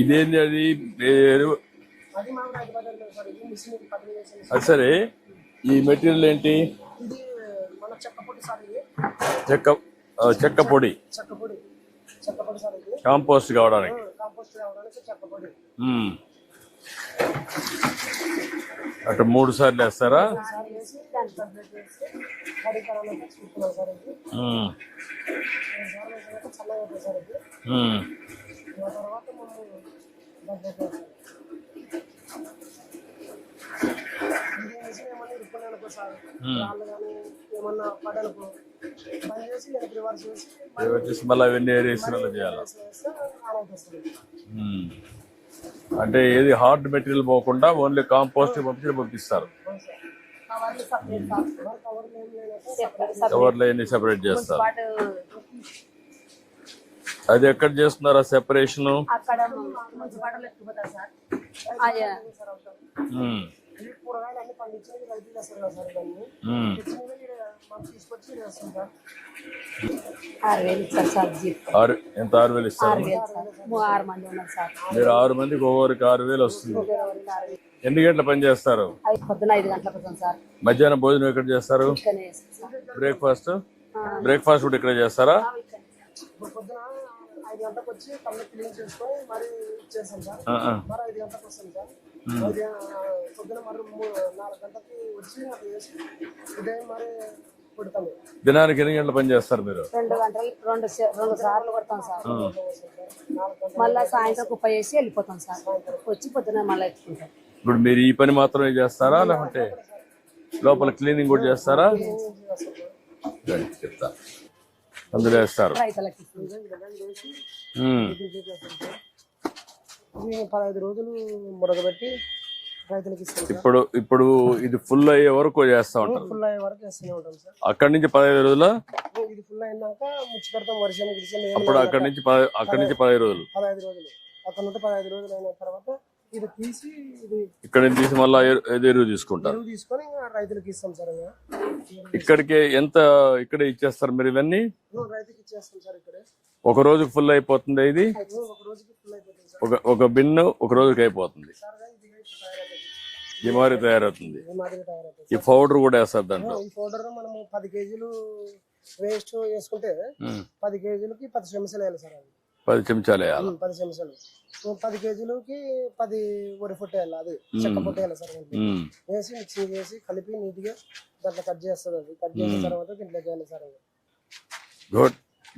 ఇదేంటి అది? పేరు? అది సరే. ఈ మెటీరియల్ ఏంటి? చెక్క చెక్క పొడి. కాంపోస్ట్ కావడానికి. అటు మూడు సార్లు వేస్తారా? చూస్తున్నాం సార్ చల్లగా మళ్ళీ అవన్నీ చేయాలి. అంటే ఏది హార్డ్ మెటీరియల్ పోకుండా ఓన్లీ కాంపోస్ట్ పంపించి పంపిస్తారు. కవర్లు ఎన్ని సెపరేట్ చేస్తారు? అది ఎక్కడ చేస్తున్నారా సెపరేషన్? జీప్. ఆరు ఎంత ఆరు వేలు ఇస్తారు? ఆరు వేలు సార్. మూ- ఆరు మంది ఉన్నారు సార్. మీరు ఆరు మందికి ఒక్కొక్కరికి ఆరు వేలు వస్తుంది. ఎన్ని గంటల పని చేస్తారు? మధ్యాహ్నం భోజనం ఎక్కడ చేస్తారు? బ్రేక్ఫాస్ట్? బ్రేక్ఫాస్ట్ కూడా ఇక్కడ చేస్తారా? ఐదు గంటలకు వచ్చి కళ్ళు క్లీన్ చేసుకొని మరి ఇచ్చేస్తాం సార్. మరి ఐదు గంటలకు వస్తాం సార్. పొద్దున మరి నాలుగు గంటలకి వచ్చి అది వేసి ఉదయం మరి కొడతాము. దినానికి ఎన్ని గంటల పని చేస్తారు మీరు? రెండు గంటలు రెండు రెండు సార్లు కొడతాం సార్. మళ్ళా సాయంత్రం కుప్ప చేసి వెళ్ళిపోతాం సార్. వచ్చి పొద్దున మళ్ళీ ఎత్తుకుంటాం. ఇప్పుడు మీరు ఈ పని మాత్రమే చేస్తారా లేకుంటే లోపల క్లీనింగ్ కూడా చేస్తారా? చెప్తా. అందులో వేస్తారు. పదహైదు రోజులు మురగబెట్టి రైతులకు ఇప్పుడు ఇప్పుడు ఇది ఫుల్ అయ్యే వరకు చేస్తా ఉంటారు. ఫుల్ అయ్యే వరకు వేస్తూనే ఉంటాం సార్. అక్కడి నుంచి పదహైదు రోజుల? ఇది ఫుల్ అయినాక ముచ్చి పెడతాం వర్షం గిరిసం అప్పుడు అక్కడి నుంచి అక్కడి నుంచి పదహైదు రోజులు. పదహైదు రోజులు. అక్కడ నుండి పదహైదు రోజులు అయిన తర్వాత ఇది తీసి ఇది ఇక్కడ నుంచి తీసి మళ్ళీ ఎరువు తీసుకుంటారు. ఎరువు తీసుకొని రైతులకు ఇస్తాం సార్ ఇంకా. ఇక్కడికి ఎంత ఇక్కడ ఇచ్చేస్తారు మీరు ఇవన్నీ? రైతుకి ఇచ్చేస్తాం సార్ ఇక్కడే. ఒక రోజుకి ఫుల్ అయిపోతుంది ఇది? ఒక ఒక బిన్ను ఒక రోజుకి అయిపోతుంది. ఈ మాదిరి తయారవుతుంది. ఈ పౌడర్ కూడా వేస్తారు దాంట్లో. ఈ పౌడర్ మనము పది కేజీలు వేస్ట్ వేసుకుంటే. పది కేజీలకి పది వేయాలి సార్ అది. పది చెంచాలు వేయాలి పది చెంచాలు. పది కేజీలకి పది వరి పొట్టు వేయాలి అది చెక్క పొట్టు వేయాలి సార్. వేసి మిక్సింగ్ చేసి కలిపి నీట్గా దాంట్లో కట్ చేస్తుంది అది. కట్ చేసిన తర్వాత దీంట్లో వేయాలి సార్. గుడ్.